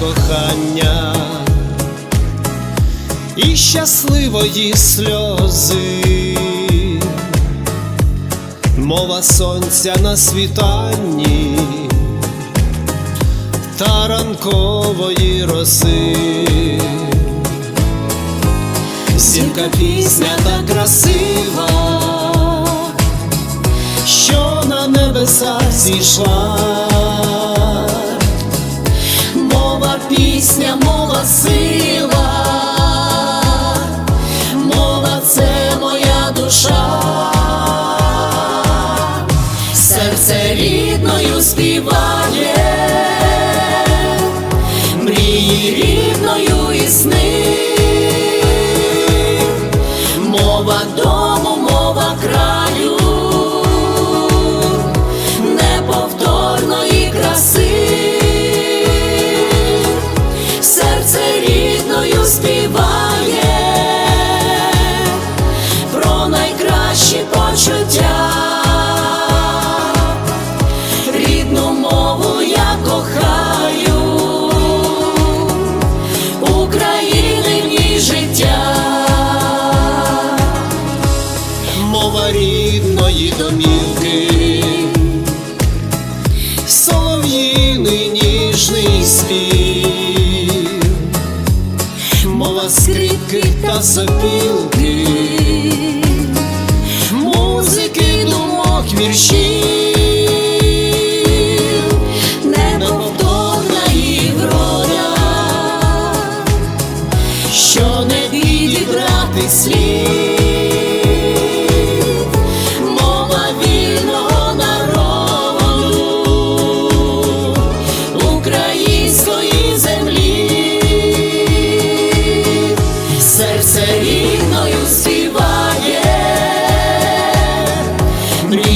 кохання і щасливої сльози, мова сонця на світанні та ранкової роси. Зірка пісня так красива, що на небеса зійшла. Співає про найкращі почуття, рідну мову я кохаю, України в життя. Мова рідної домівки, солов'їний ніжний спів, сопілки, музики, думок, віршів,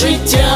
життя.